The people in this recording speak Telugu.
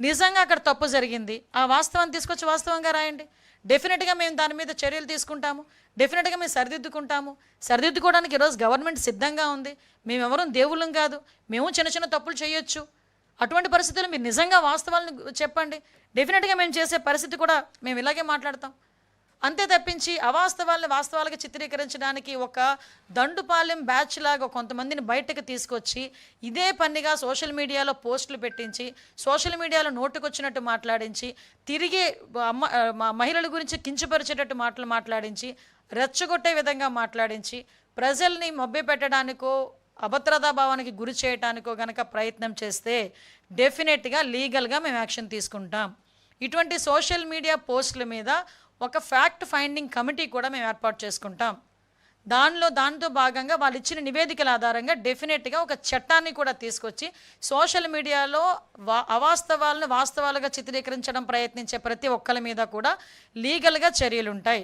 నిజంగా అక్కడ తప్పు జరిగింది. ఆ వాస్తవాన్ని తీసుకొచ్చి వాస్తవంగా రాయండి. డెఫినెట్గా మేము దాని మీద చర్యలు తీసుకుంటాము. డెఫినెట్గా మేము సరిదిద్దుకుంటాము. సరిదిద్దుకోవడానికి ఈరోజు గవర్నమెంట్ సిద్ధంగా ఉంది. మేమెవరం దేవుళ్ళం కాదు. మేము చిన్న చిన్న తప్పులు చేయొచ్చు. అటువంటి పరిస్థితుల్లో మీరు నిజంగా వాస్తవాలను చెప్పండి. డెఫినెట్గా మేము చేసే పరిస్థితి కూడా మేము ఇలాగే మాట్లాడతాం. అంతే తప్పించి అవాస్తవాలను వాస్తవాలకు చిత్రీకరించడానికి ఒక దండుపాలెం బ్యాచ్ లాగా కొంతమందిని బయటకు తీసుకొచ్చి ఇదే పనిగా సోషల్ మీడియాలో పోస్టులు పెట్టించి సోషల్ మీడియాలో నోటుకొచ్చినట్టు మాట్లాడించి తిరిగి అమ్మ మహిళల గురించి కించపరిచేటట్టు మాటలు మాట్లాడించి రెచ్చగొట్టే విధంగా మాట్లాడించి ప్రజల్ని మభ్యపెట్టడానికో అభద్రతా భావానికి గురి చేయడానికో గనక ప్రయత్నం చేస్తే డెఫినెట్గా లీగల్గా మేము యాక్షన్ తీసుకుంటాం. ఇటువంటి సోషల్ మీడియా పోస్టుల మీద ఒక ఫ్యాక్ట్ ఫైండింగ్ కమిటీ కూడా మేము ఏర్పాటు చేసుకుంటాం. దానిలో దాంతో భాగంగా వాళ్ళు ఇచ్చిన నివేదికల ఆధారంగా డెఫినెట్గా ఒక చట్టాన్ని కూడా తీసుకొచ్చి సోషల్ మీడియాలో వా అవాస్తవాలను వాస్తవాలుగా చిత్రీకరించడం ప్రయత్నించే ప్రతి ఒక్కరి మీద కూడా లీగల్గా చర్యలు ఉంటాయి